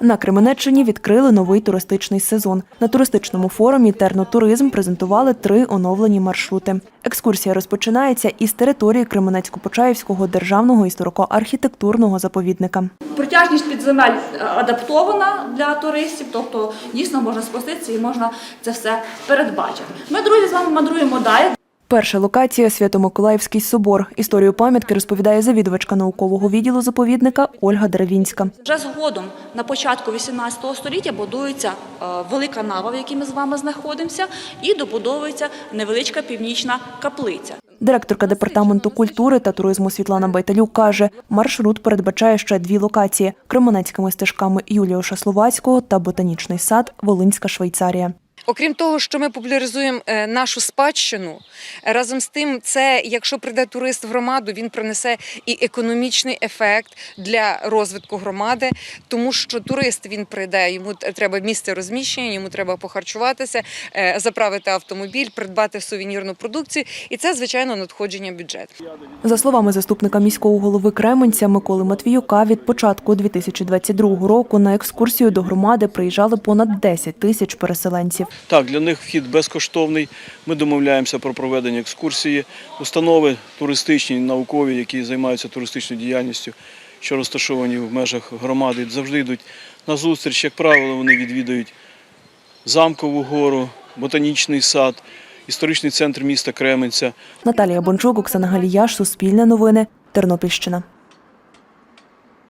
На Кременеччині відкрили новий туристичний сезон. На туристичному форумі Тернотуризм презентували три оновлені маршрути. Екскурсія розпочинається із території Кременецько-Почаївського державного історико-архітектурного заповідника. Протяжність підземель е, адаптована для туристів, тобто дійсно можна спуститися і можна це все передбачити. Ми, друзі, з вами мандруємо далі. Перша локація Свято-Миколаївський собор. Історію пам'ятки розповідає завідувачка наукового відділу заповідника Ольга Деревінська. Вже згодом на початку 18 століття будується е, велика нава, в якій ми з вами знаходимося, і добудовується невеличка північна каплиця. Директорка департаменту культури та туризму Світлана Байталюк каже, маршрут передбачає ще дві локації – кременецькими стежками Юліуша Словацького та ботанічний сад Волинська Швейцарія. Окрім того, що ми популяризуємо е, нашу спадщину, е, разом з тим, це якщо прийде турист в громаду, він принесе і економічний ефект для розвитку громади, тому що турист він прийде, йому треба місце розміщення, йому треба похарчуватися, е, заправити автомобіль, придбати сувенірну продукцію, і це звичайно надходження бюджету. За словами заступника міського голови Кременця Миколи Матвіюка, від початку 2022 року на екскурсію до громади приїжджали понад 10 тисяч переселенців. Так, для них вхід безкоштовний. Ми домовляємося про проведення екскурсії. Установи туристичні, наукові, які займаються туристичною діяльністю, що розташовані в межах громади, завжди йдуть на зустріч. Як правило, вони відвідують замкову гору, ботанічний сад, історичний центр міста Кременця. Наталія Бончук, Оксана Галіяш, Суспільне новини, Тернопільщина.